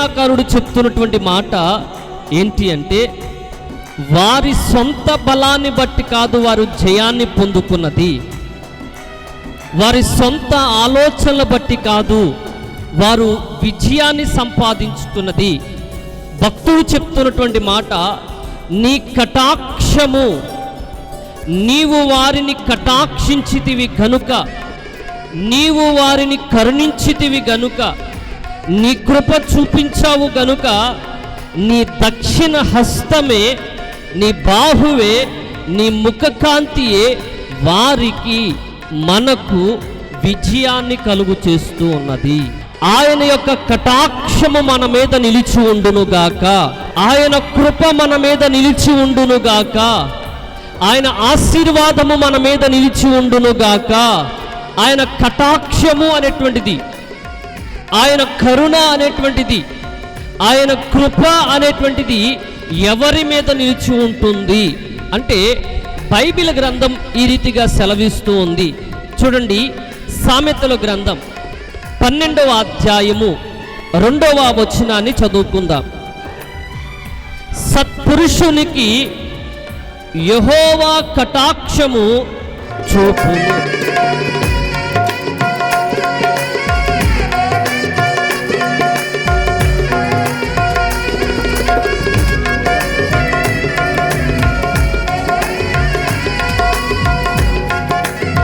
కీర్తనాకారుడు చెప్తున్నటువంటి మాట ఏంటి అంటే వారి సొంత బలాన్ని బట్టి కాదు వారు జయాన్ని పొందుకున్నది. వారి సొంత ఆలోచనల బట్టి కాదు వారు విజయాన్ని సంపాదించుతున్నది. భక్తుడు చెప్తున్నటువంటి మాట నీ కటాక్షము నీవు వారిని కటాక్షించితివి గనుక నీవు వారిని కరుణించితివి గనుక నీ కృప చూపించావు గనుక నీ దక్షిణ హస్తమే నీ బాహువే నీ ముఖకాంతియే వారికి మనకు విజయాన్ని కలుగు చేస్తూ ఉన్నది. ఆయన యొక్క కటాక్షము మన మీద నిలిచి ఉండునుగాక ఆయన కృప మన మీద నిలిచి ఉండునుగాక ఆయన ఆశీర్వాదము మన మీద నిలిచి ఉండునుగాక ఆయన కటాక్షము అనేటువంటిది ఆయన కరుణ అనేటువంటిది ఆయన కృప అనేటువంటిది ఎవరి మీద నిలిచి ఉంటుంది అంటే బైబిల్ గ్రంథం ఈ రీతిగా సెలవిస్తూ ఉంది. చూడండి సామెతల గ్రంథం పన్నెండవ అధ్యాయము రెండవ వచనాన్ని చదువుకుందాం. సత్పురుషునికి యహోవా కటాక్షము చూపు.